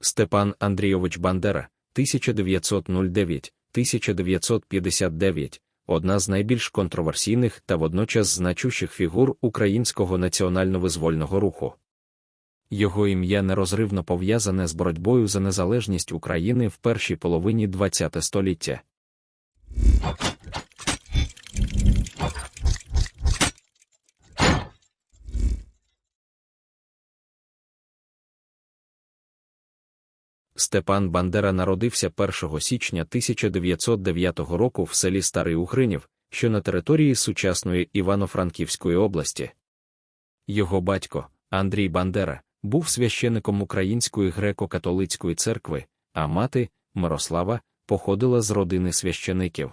Степан Андрійович Бандера, 1909-1959, одна з найбільш контроверсійних та водночас значущих фігур українського національно-визвольного руху. Його ім'я нерозривно пов'язане з боротьбою за незалежність України в першій половині ХХ століття. Степан Бандера народився 1 січня 1909 року в селі Старий Угринів, що на території сучасної Івано-Франківської області. Його батько, Андрій Бандера, був священиком Української греко-католицької церкви, а мати, Мирослава, походила з родини священиків.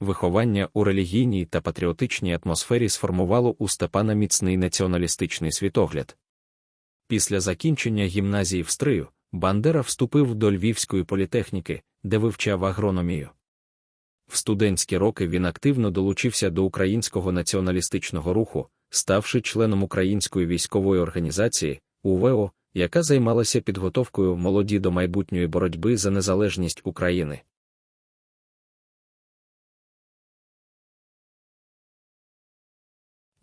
Виховання у релігійній та патріотичній атмосфері сформувало у Степана міцний націоналістичний світогляд. Після закінчення гімназії в Стрию Бандера вступив до Львівської політехніки, де вивчав агрономію. В студентські роки він активно долучився до українського націоналістичного руху, ставши членом Української військової організації УВО, яка займалася підготовкою молоді до майбутньої боротьби за незалежність України.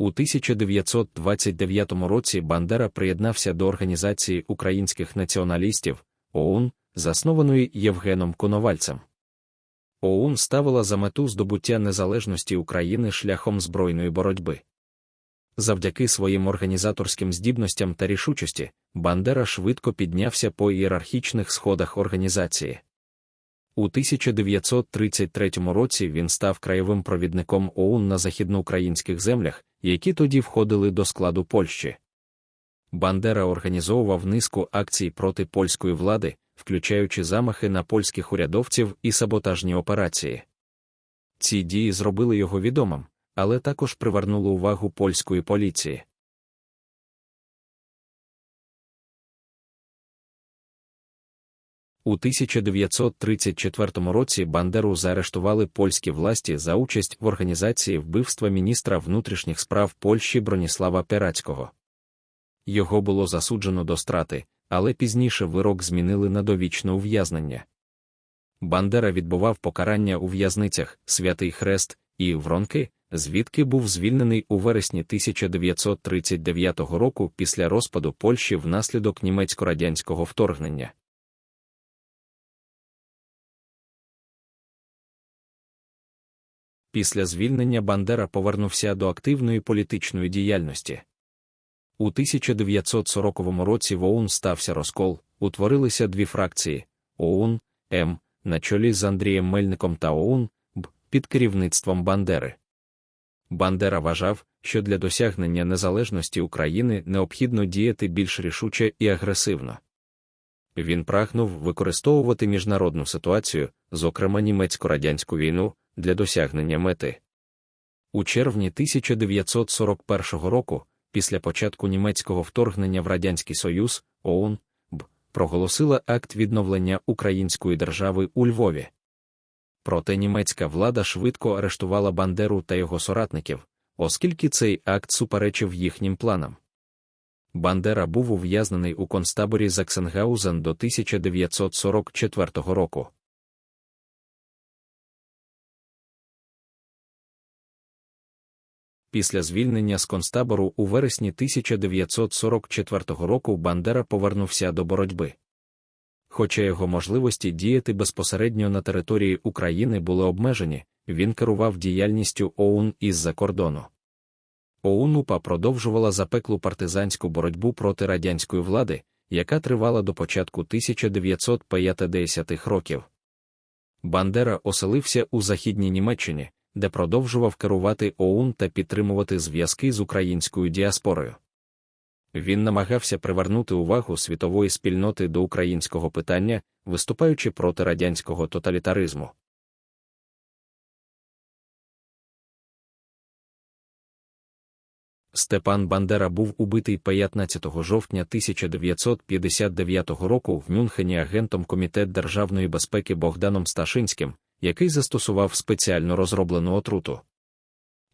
У 1929 році Бандера приєднався до Організації українських націоналістів ОУН, заснованої Євгеном Коновальцем. ОУН ставила за мету здобуття незалежності України шляхом збройної боротьби. Завдяки своїм організаторським здібностям та рішучості, Бандера швидко піднявся по ієрархічних сходах організації. У 1933 році він став краєвим провідником ОУН на західноукраїнських землях, які тоді входили до складу Польщі. Бандера організовував низку акцій проти польської влади, включаючи замахи на польських урядовців і саботажні операції. Ці дії зробили його відомим, але також привернули увагу польської поліції. У 1934 році Бандеру заарештували польські власті за участь в організації вбивства міністра внутрішніх справ Польщі Броніслава Перацького. Його було засуджено до страти, але пізніше вирок змінили на довічне ув'язнення. Бандера відбував покарання у в'язницях Святий Хрест і Вронки, звідки був звільнений у вересні 1939 року після розпаду Польщі внаслідок німецько-радянського вторгнення. Після звільнення Бандера повернувся до активної політичної діяльності. У 1940 році в ОУН стався розкол, утворилися дві фракції ОУН М на чолі з Андрієм Мельником та ОУН Б під керівництвом Бандери. Бандера вважав, що для досягнення незалежності України необхідно діяти більш рішуче і агресивно. Він прагнув використовувати міжнародну ситуацію, зокрема німецько-радянську війну, для досягнення мети. У червні 1941 року, після початку німецького вторгнення в Радянський Союз, ОУН Б проголосила акт відновлення української держави у Львові. Проте німецька влада швидко арештувала Бандеру та його соратників, оскільки цей акт суперечив їхнім планам. Бандера був ув'язнений у концтаборі Заксенгаузен до 1944 року. Після звільнення з концтабору у вересні 1944 року Бандера повернувся до боротьби. Хоча його можливості діяти безпосередньо на території України були обмежені, він керував діяльністю ОУН із-за кордону. ОУН УПА продовжувала запеклу партизанську боротьбу проти радянської влади, яка тривала до початку 1950-х років. Бандера оселився у Західній Німеччині, де продовжував керувати ОУН та підтримувати зв'язки з українською діаспорою. Він намагався привернути увагу світової спільноти до українського питання, виступаючи проти радянського тоталітаризму. Степан Бандера був убитий 15 жовтня 1959 року в Мюнхені агентом Комітет державної безпеки Богданом Сташинським, який застосував спеціально розроблену отруту.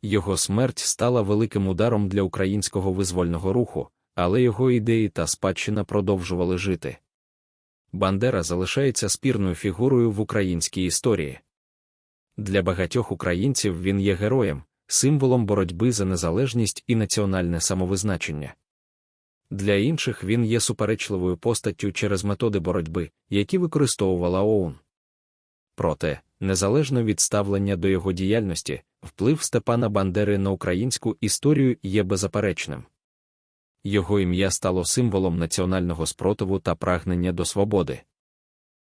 Його смерть стала великим ударом для українського визвольного руху, але його ідеї та спадщина продовжували жити. Бандера залишається спірною фігурою в українській історії. Для багатьох українців він є героєм, символом боротьби за незалежність і національне самовизначення. Для інших він є суперечливою постаттю через методи боротьби, які використовувала ОУН. Проте, незалежно від ставлення до його діяльності, вплив Степана Бандери на українську історію є беззаперечним. Його ім'я стало символом національного спротиву та прагнення до свободи.